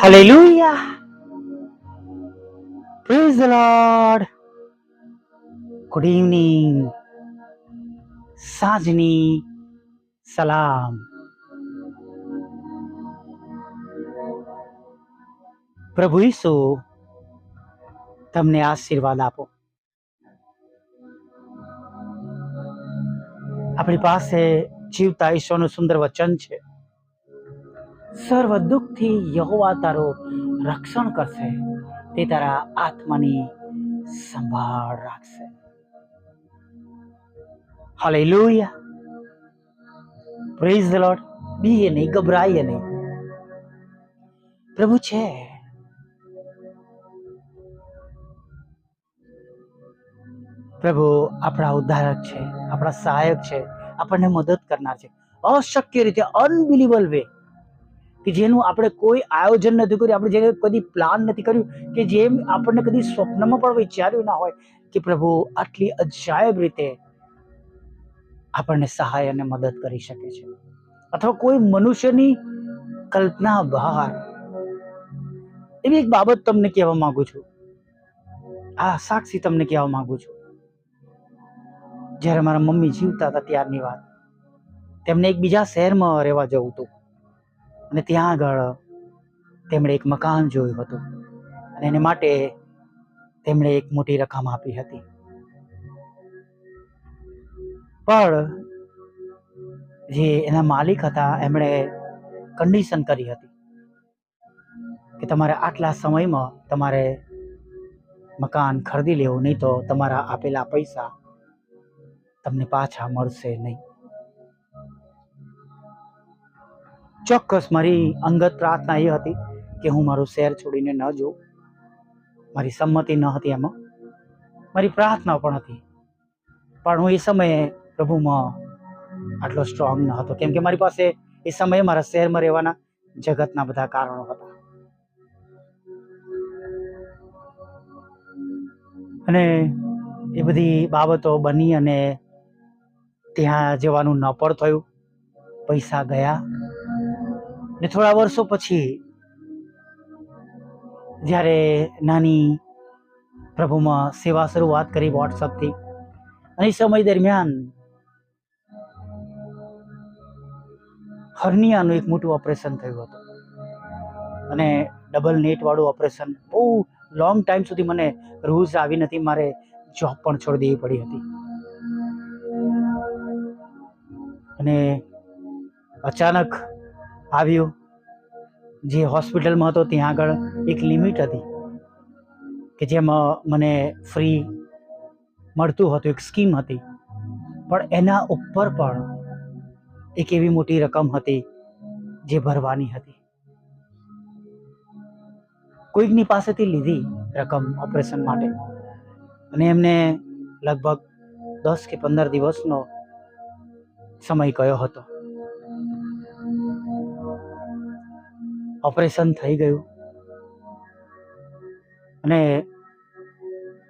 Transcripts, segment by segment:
Hallelujah. Praise the Lord. Good evening. સાંજની સલામ પ્રભુ ઈસુ, તમને આશીર્વાદ આપો આપણી પાસે જીવતા ઈશ્વરનું સુંદર વચન છે સર્વ દુઃખથી યહોવા તારો રક્ષણ કરશે. તે તારા આત્માની સંભાળ રાખશે. હાલેલુયા પ્રેઝ ધ બીએ નહીં, ગભરાઈએ નહીં. પ્રભુ છે. પ્રભુ આપણા ઉદ્ધારક છે, આપણા સહાયક છે, આપણને મદદ કરનાર છે. અશક્ય રીતે અનબિલીવલ વે કે જેનું આપણે કોઈ આયોજન નથી કર્યું, આપણે જે કદી પ્લાન નથી કર્યું, કે જેમ આપણને કદી સ્વપ્નમાં પણ વિચાર્યું ના હોય કે પ્રભુ આટલી અજાયબ રીતે આપણને સહાય અને મદદ કરી શકે છે. અથવા કોઈ મનુષ્યની કલ્પના બહાર. એવી એક બાબત તમને કહેવા માંગુ છું. આ સાક્ષી તમને કહેવા માંગુ છું. જ્યારે મારા મમ્મી જીવતા હતા ત્યારની વાત, તેમને એક બીજા શહેરમાં રહેવા જવું હતું. અને ત્યાં આગળ તેમણે એક મકાન જોયું હતું. અને એને માટે તેમણે એક મોટી રકમ આપી હતી. પણ જે એના માલિક હતા, એમણે કન્ડિશન કરી હતી કે તમારે આટલા સમયમાં તમારે મકાન ખરીદી લેવું, નહીં તો તમારા આપેલા પૈસા તમને પાછા મળશે નહીં. ચોક્કસ મારી અંગત પ્રાર્થના એ હતી કે હું મારું શહેર છોડીને ન જોઉં. મારી સંમતિ ન હતી એમાં. મારી પ્રાર્થના પણ હતી. પણ હું એ સમયે પ્રભુમાં આટલો સ્ટ્રોંગ ન હતો. કેમ કે મારી પાસે એ સમયે મારા શહેરમાં રહેવાના જગતના બધા કારણો હતા. અને એ બધી બાબતો બની અને ત્યાં જવાનું ન પણ થયું પૈસા ગયા. ને થોડા વર્ષો પછી જ્યારે નાની પ્રભુમાં સેવા શરૂઆત કરી વોટ્સઅપથી, અને સમય દરમિયાન હર્નિયાનું એક મોટું ઓપરેશન થયું હતું. અને ડબલ નેટવાળું ઓપરેશન. બહુ લોંગ ટાઈમ સુધી મને રૂઝ આવી નથી, મારે જોબ પણ છોડી દેવી પડી હતી. અને અચાનક આવ્યું. જે હોસ્પિટલમાં હતો ત્યાં આગળ એક લિમિટ હતી કે જેમાં મને ફ્રી મળતું હતું, એક સ્કીમ હતી. પણ એના ઉપર પણ એક એવી મોટી રકમ હતી જે ભરવાની હતી. કોઈકની પાસેથી લીધી રકમ ઓપરેશન માટે. અને એમને લગભગ દસ કે પંદર દિવસનો સમય કયો હતો. ઓપરેશન થઈ ગયું. અને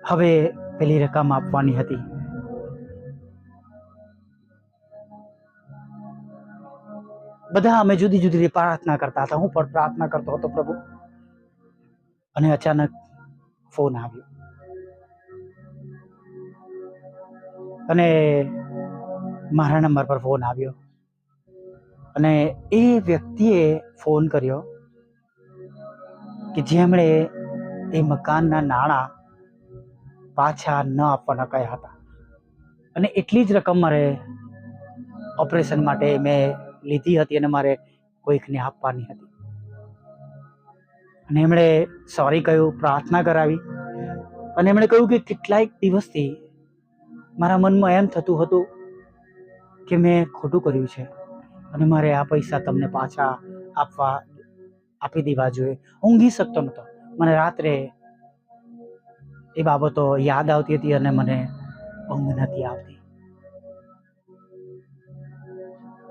હવે પેલી રકમ આપવાની હતી. બધા અમે જુદી જુદી પ્રાર્થના કરતા હતા. હું પણ પ્રાર્થના કરતો હતો પ્રભુ. અને અચાનક ફોન આવ્યો. અને મારા નંબર પર ફોન આવ્યો. અને એ વ્યક્તિએ ફોન કર્યો. કે જેમણે એ મકાનના નાણાં પાછા ન આપવાના કહ્યા હતા. અને એટલી જ રકમ મારે ઓપરેશન માટે મેં લીધી હતી અને મારે કોઈકને આપવાની હતી. અને એમણે સોરી કહ્યું, પ્રાર્થના કરાવી. અને એમણે કહ્યું કે કેટલાક દિવસથી મારા મનમાં એમ થતું હતું કે મેં ખોટું કર્યું છે અને મારે આ પૈસા તમને પાછા આપવા આપી દેવા જોઈએ. ઊંઘી શકતો નહોતો મને રાત્રે એ બાબતો યાદ આવતી હતી અને મને ઊંઘ નથી આવતી.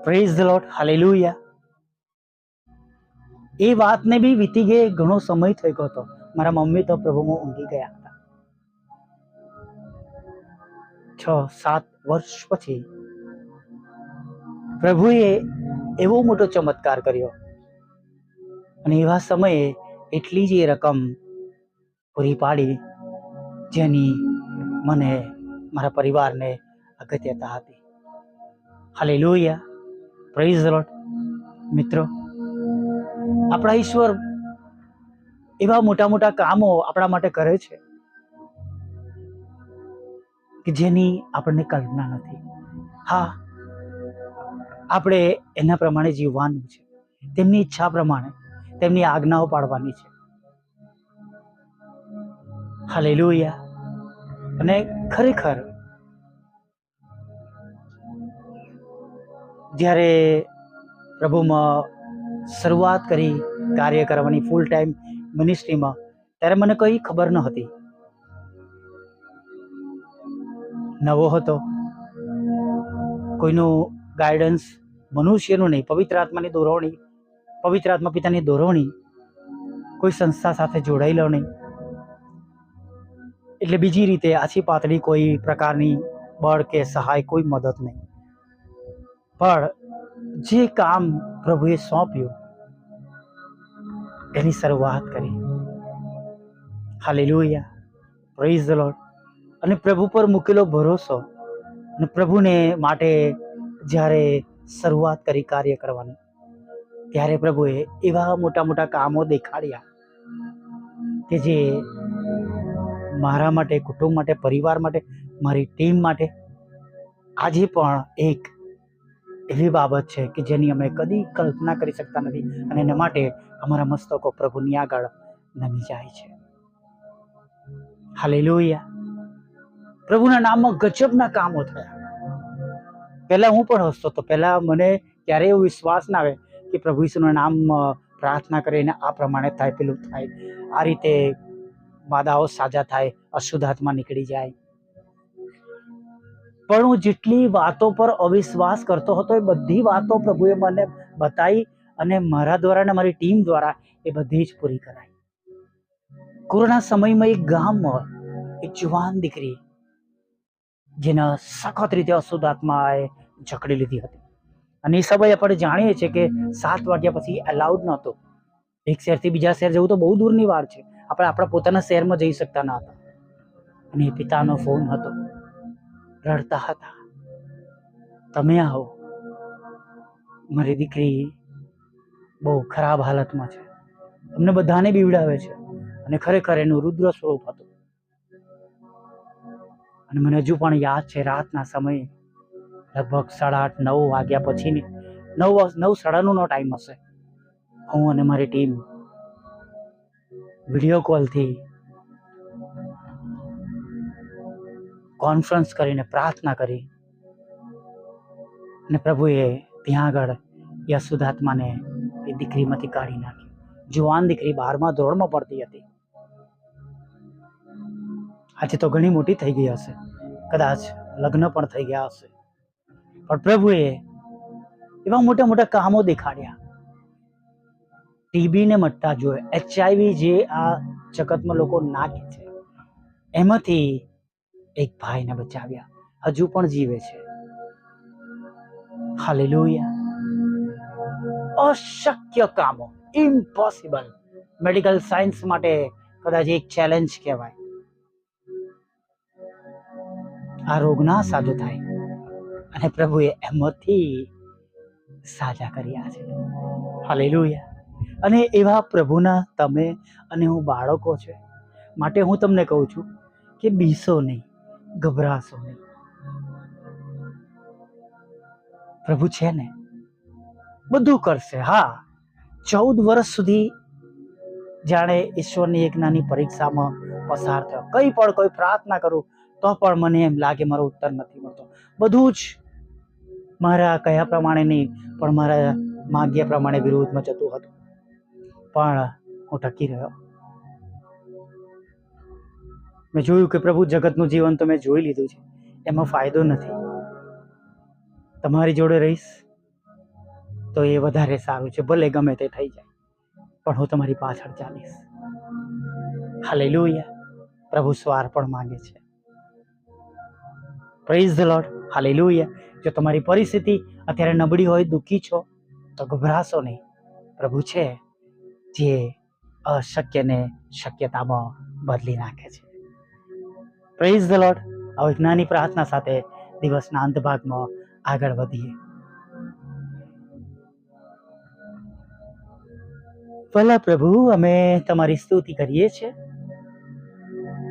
પ્રેઝ ધ લોટ હાલેલુયા એ વાતને બી વીતી ગઈ, ઘણો સમય થઈ ગયો હતો. મારા મમ્મી તો પ્રભુમાં ઊંઘી ગયા હતા. છ, સાત વર્ષ પછી પ્રભુએ એવો મોટો ચમત્કાર કર્યો. અને એવા સમયે એટલી જ એ રકમ પૂરી પાડી જેની મને મારા પરિવારને અગત્યતા હતી. હાલે લોહિયા પ્રેઝ લોટ મિત્રો, આપણા ઈશ્વર એવા મોટા મોટા કામો આપણા માટે કરે છે કે જેની આપણને કલ્પના નથી. હા, આપણે એના પ્રમાણે જીવવાનું છે. તેમની ઈચ્છા પ્રમાણે તેમની આજ્ઞાઓ પાડવાની છે. હાલેલુયા અને ખરેખર જ્યારે પ્રભુમાં શરૂઆત કરી કાર્ય કરવાની ફૂલ ટાઈમ મિનિસ્ટ્રીમાં ત્યારે મને કંઈ ખબર ન હતી. નવો હતો. કોઈનું ગાઈડન્સ મનુષ્યનું નહીં, પવિત્ર આત્માની દોરવણી પવિત્ર આત્મા પિતાની દોરવણી કોઈ સંસ્થા સાથે જોડાયેલો નહીં. એટલે બીજી રીતે આછી પાતળી કોઈ પ્રકારની બળ કે સહાય કોઈ મદદ નહીં. પણ જે કામ પ્રભુએ સોંપ્યું, એની શરૂઆત કરી. હાલેલુયા. પ્રેઝ ધ લોર્ડ અને પ્રભુ પર મૂકેલો ભરોસો અને પ્રભુને માટે જ્યારે શરૂઆત કરી કાર્ય કરવાની. ત્યારે પ્રભુએ એવા મોટા મોટા કામો દેખાડ્યા કે જે મારા માટે, કુટુંબ માટે, પરિવાર માટે, મારી ટીમ માટે આજે પણ એક એવી બાબત છે કે જેની અમે કદી કલ્પના કરી શકતા નથી અને એના માટે અમારા મસ્તકો પ્રભુની આગળ નમી જાય છે. હાલેલુયા. પ્રભુના નામમાં ગજબના કામો થયા. પહેલા હું પણ હસતો હતો. પહેલા મને ક્યારેય એવો વિશ્વાસ ના આવે કે પ્રભુ ઈસુનું નામ પ્રાર્થના કરીને આ પ્રમાણે થાય, પેલું થાય. આ રીતે માદાઓ સાજા થાય અશુદ્ધ આત્મા નીકળી જાય. પણ હું જેટલી વાતો પર અવિશ્વાસ કરતો હતો, એ બધી વાતો પ્રભુએ મને બતાવી અને મારા દ્વારા અને મારી ટીમ દ્વારા એ બધી જ પૂરી કરાઈ. કોરોના સમયમાં એક ગામમાં એક જુવાન દીકરી, જેના સખત રીતે અશુદ્ધ આત્માએ જકડી લીધી હતી. અને એ સમય આપણે જાણીએ છીએ કે સાત વાગ્યા પછી એલાઉડ નહોતો. એક શહેરથી બીજા શહેર જવું તો બહુ દૂરની વાર છે. આપણે આપણા પોતાના શહેરમાં જઈ શકતા ન હતા. અને એ પિતાનો ફોન હતો. રડતા હતા. તમે આવો. મારી દીકરી બહુ ખરાબ હાલતમાં છે. અમને બધાને બીવડાવે છે. અને ખરેખર એનું રુદ્ર સ્વરૂપ હતું. અને મને હજુ પણ યાદ છે રાતના સમયે લગભગ સાડા આઠ, નવ વાગ્યા પછીની, નવ નવ સાડા ટાઈમ હશે. હું અને મારી ટીમ વીડિયો કોલથી કોન્ફરન્સ કરીને પ્રાર્થના કરી અને પ્રભુએ ત્યાં આગળ યશુદાત્માને એ દીકરીમાંથી કાઢી નાખી. જુવાન દીકરી બારમા ધોરણમાં પડતી હતી. આજે તો ઘણી મોટી થઈ ગઈ હશે. કદાચ લગ્ન પણ થઈ ગયા હશે. પણ પ્રભુએ એવા મોટા મોટા કામો દેખાડ્યા ટીબીને મટતા જોયે એચઆઈવી જે આ જગતમાં લોકો નાખે છે એમાંથી એક ભાઈને બચાવ્યા હજુ પણ જીવે છે હાલેલુયા અશક્ય કામો ઇમ્પોસિબલ મેડિકલ સાયન્સ માટે કદાચ એક ચેલેન્જ કહેવાય આ રોગ ના સાજો થાય અને પ્રભુએ એમાંથી સાજા કર્યા છે. હાલેલુયા. અને એવા પ્રભુના તમે અને હું બાળકો છે, માટે હું તમને કહું છું કે બીસો નહીં, ગભરાશો નહીં. પ્રભુ છે ને? બધું કરશે. હા, ચૌદ વર્ષ સુધી જાણે ઈશ્વરની એક નાની પરીક્ષામાં પસાર થયો. કઈ પણ કોઈ પ્રાર્થના કરું તો પણ મને એમ લાગે મારો ઉત્તર નથી મળતો. બધું જ મારા કયા પ્રમાણે નહીં પણ મારા માગ્યા પ્રમાણે વિરોધમાં જતું હતું. પણ હું ટકી રહ્યો. મેં જોયું કે પ્રભુ જગતનું જીવન તો મેં જોઈ લીધું છે. એમાં ફાયદો નથી. તમારી જોડે રહીશ તો એ વધારે સારું છે. ભલે ગમે તે થઈ જાય, પણ હું તમારી પાછળ ચાલીશ. હાલેલુયા પ્રભુ સ્વાર પણ માંગે છે. Praise the lord hallelujah. જો તમારી પરિસ્થિતિ અત્યારે નબળી હોય, દુઃખી છો, તો ગભરાશો નહીં. પ્રભુ છે જે અશક્યને શક્યતામાં બદલી નાખે છે. પ્રેઝ ધ લોર્ડ હવે જ્ઞાની પ્રાર્થના સાથે દિવસના અંત ભાગમાં આગળ વધીએ. ભલા પ્રભુ, અમે તમારી સ્તુતિ કરીએ છીએ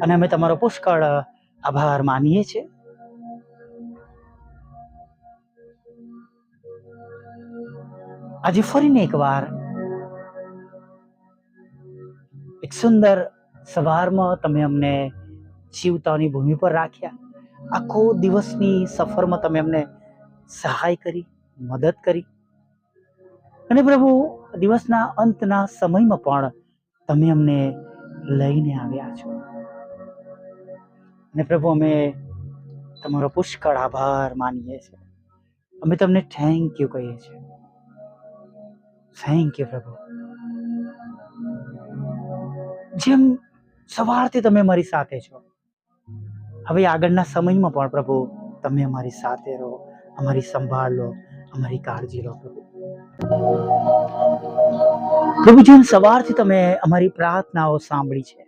અને અમે તમારો પુષ્કળ આભાર માનીએ છીએ. આજે ફરીને એકવાર એક સુંદર સવારમાં તમે અમને જીવતાની ભૂમિ પર રાખ્યા. આખો દિવસની સફરમાં તમે અમને સહાય કરી, મદદ કરી. અને પ્રભુ, દિવસના અંતના સમયમાં પણ તમે અમને લઈને આવ્યા છો. અને પ્રભુ, અમે તમારો પુષ્કળ આભાર માનીએ છીએ. અમે તમને થેન્ક યુ કહીએ છીએ. થેન્ક યુ પ્રભુ. જેમ સવારથી તમે મારી સાથે છો, હવે આગળના સમયમાં પણ પ્રભુ, તમે અમારી સાથે રહો, અમારી સંભાળ લો, અમારી કાળજી લો, પ્રભુ. પ્રભુ, જેમ સવારથી તમે અમારી પ્રાર્થનાઓ સાંભળી છે,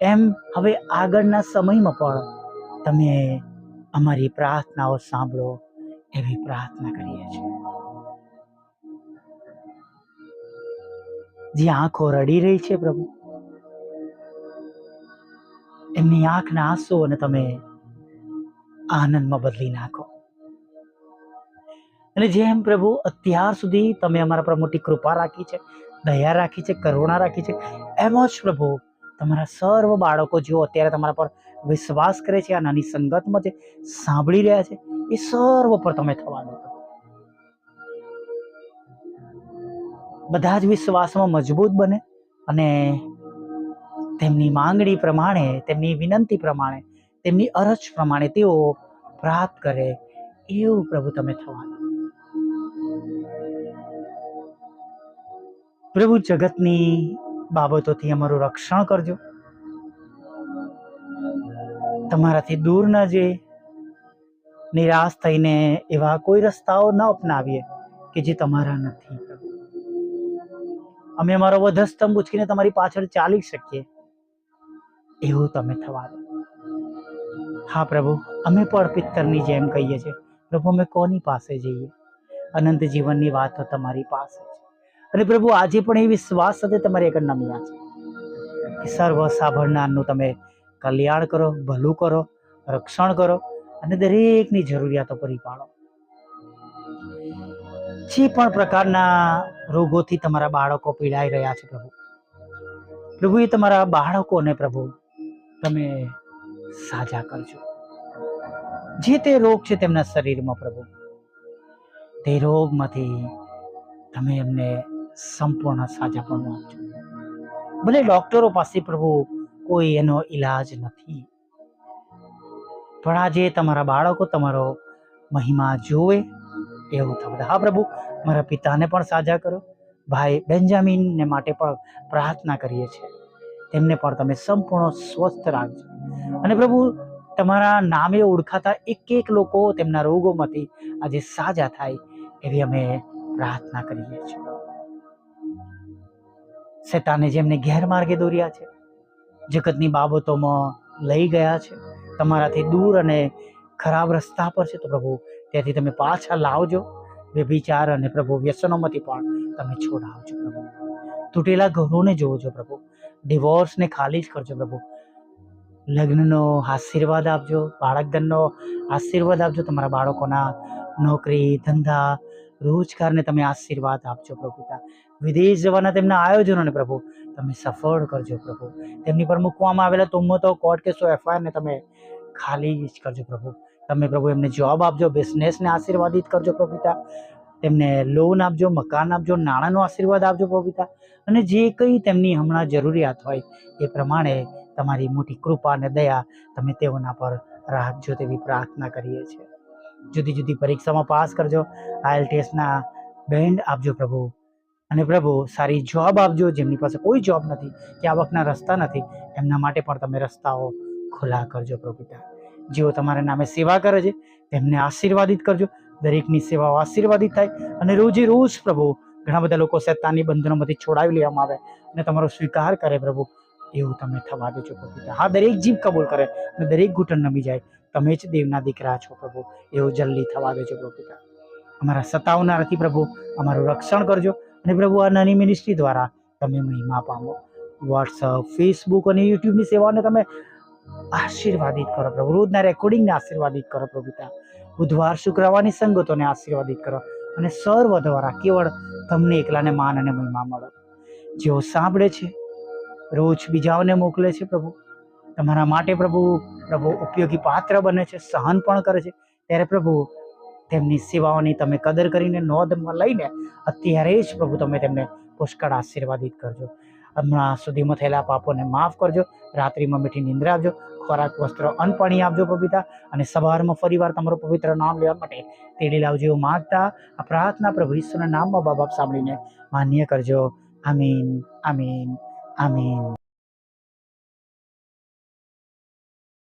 એમ હવે આગળના સમયમાં પણ તમે અમારી પ્રાર્થનાઓ સાંભળો એવી પ્રાર્થના કરીએ છીએ. જે આંખો રડી રહી છે પ્રભુ. એમની આંખના આંસુઓને તમે આનંદમાં બદલી નાખો. અને જેમ પ્રભુ અત્યાર સુધી તમે અમારા પર મોટી કૃપા રાખી છે, દયા રાખી છે, કરુણા રાખી છે, એમ જ પ્રભુ તમારા સર્વ બાળકો જેઓ અત્યારે તમારા પર વિશ્વાસ કરે છે, આ નાની સંગતમાં જે સાંભળી રહ્યા છે, એ સર્વ પર તમે થવા બધા જ વિશ્વાસમાં મજબૂત બને અને તેમની માંગણી પ્રમાણે, તેમની વિનંતી પ્રમાણે, તેમની અરજ પ્રમાણે તેઓ પ્રાપ્ત કરે એવું પ્રભુ તમે થવાના. પ્રભુ જગતની બાબતોથી અમારું રક્ષણ કરજો. તમારાથી દૂર ન જઈએ નિરાશ થઈને એવા કોઈ રસ્તાઓ ન અપનાવીએ કે જે તમારા નથી. અમે અમારો વધસ્તંભ ઉચકીને તમારી પાછળ ચાલી શકીએ. એવું તમે થવા દો. હા પ્રભુ, અમે પણ પિત્તરની જેમ કહીએ છીએ. પ્રભુ, અમે કોની પાસે જઈએ? અનંત જીવનની વાત તો તમારી પાસે છે. અને પ્રભુ, આજે પણ એ વિશ્વાસ સાથે તમારી આગળ નમ્યા છે. કે સર્વ સાંભળનારનું તમે કલ્યાણ કરો, ભલું કરો, રક્ષણ કરો અને દરેકની જરૂરિયાતો પૂરી પાડો. જે પણ પ્રકારના રોગોથી તમારા બાળકો પીડાઈ રહ્યા છે પ્રભુ. પ્રભુ એ તમારા બાળકોને પ્રભુ તમે સાજા કરજો. જે તે રોગ છે તેમના શરીરમાં પ્રભુ, તે રોગમાંથી તમે એમને સંપૂર્ણ સાજાપણું આપજો. ભલે ડોક્ટરો પાસે પ્રભુ કોઈ એનો ઈલાજ નથી, પણ આજે તમારા બાળકો તમારો મહિમા જોવે એવું થવું હા પ્રભુ, મારા પિતાને પણ સાજા કરો. ભાઈ બેન્જામિનને માટે પણ પ્રાર્થના કરીએ છીએ. તેમને પણ તમે સંપૂર્ણ સ્વસ્થ રાખજો. અને પ્રભુ, તમારા નામે ઓળખાતા એક એક લોકો તેમના રોગોમાંથી આજે સાજા થાય એવી અમે પ્રાર્થના કરીએ છીએ. શેતાને જેમને ગેરમાર્ગે દોર્યા છે, જગતની બાબતોમાં લઈ ગયા છે, તમારાથી દૂર અને ખરાબ રસ્તા પર છે તો પ્રભુ ત્યાંથી તમે પાછા લાવજો વ્યભિચાર અને પ્રભુ વ્યસનોમાંથી પણ તમે છોડાવજો પ્રભુ. તૂટેલા ઘરોને જોજો પ્રભુ. ડિવોર્સને ખાલી જ કરજો પ્રભુ. લગ્નનો આશીર્વાદ આપજો, બાળકધનનો આશીર્વાદ આપજો, તમારા બાળકોના નોકરી, ધંધા, રોજગારને તમે આશીર્વાદ આપજો પ્રભુ વિદેશ જવાના તેમના આયોજનોને પ્રભુ તમે સફળ કરજો પ્રભુ. તેમની પર મૂકવામાં આવેલા તુમ્મતો, કોર્ટ કેસો, એફઆઈઆરને તમે ખાલી જ કરજો પ્રભુ. તમે પ્રભુ એમને જોબ આપજો બિઝનેસને આશીર્વાદિત કરજો પ્રભુ તેમને લોન આપજો, મકાન આપજો, નાણાંનો આશીર્વાદ આપજો પ્રભુ અને જે કંઈ તેમની હમણાં જરૂરિયાત હોય એ પ્રમાણે તમારી મોટી કૃપા અને દયા તમે તેઓના પર રાખજો તેવી પ્રાર્થના કરીએ છીએ. જુદી જુદી પરીક્ષામાં પાસ કરજો આઈએલટીએસના બેન્ડ આપજો પ્રભુ. અને પ્રભુ, સારી જોબ આપજો, જેમની પાસે કોઈ જોબ નથી, કે આવકના રસ્તા નથી, એમના માટે પણ તમે રસ્તાઓ ખુલ્લા કરજો પ્રભુ પિતા. જેઓ તમારા નામે સેવા કરે છે, તેમને આશીર્વાદિત કરજો. દરેકની સેવાઓ આશીર્વાદિત થાય અને રોજે રોજ પ્રભુ, ઘણા બધા લોકો શેતાનની બંધનોમાંથી છોડાવી લેવામાં આવે અને તમારો સ્વીકાર કરે પ્રભુ. એવું તમે થવા દેજો પ્રભુ હા, દરેક જીભ કબૂલ કરે અને દરેક ઘૂંટણ નમી જાય. તમે જ દેવના દીકરા છો પ્રભુ. એવું જલ્દી થવા દેજો પ્રભુ પિતા. અમારા સતાવનારથી પ્રભુ, અમારું રક્ષણ કરજો અને પ્રભુ, આ નાની મિનિસ્ટ્રી દ્વારા તમે મહિમા પામો. વોટ્સઅપ ફેસબુક અને યુટ્યુબની સેવાઓને તમે આશીર્વાદિત કરો પ્રભુ. રોજના રેકોર્ડિંગને આશીર્વાદિત કરો પ્રભુ પિતા. બુધવાર, શુક્રવારની સંગતોને આશીર્વાદિત કરો અને સર્વ દ્વારા કેવળ તમને એકલાને માન અને મહિમા મળો. જેઓ સાંભળે છે, રોજ બીજાઓને મોકલે છે પ્રભુ. તમારા માટે પ્રભુ પ્રભુ ઉપયોગી પાત્ર બને છે, સહન પણ કરે છે. ત્યારે પ્રભુ, તેમની સેવાઓની તમે કદર કરીને નોંધમાં લઈને અત્યારે જ પ્રભુ તમે તેમને પુષ્કળ આશીર્વાદિત કરજો. હમણાં સુધીમાં થયેલા પાપોને માફ કરજો, રાત્રિમાં મીઠી નિંદ્રા આપજો, ખોરાક, વસ્ત્ર, અન્ન પાણી આપજો પવિતા અને સવારમાં ફરીવાર તમારું પવિત્ર નામ લેવા માટે તેડી લાવજો. એવું માગતા આ પ્રાર્થના પ્રભુ ઈશ્વરના નામમાં બાબા સાંભળીને માન્ય કરજો. આમીન આમીન આમીન.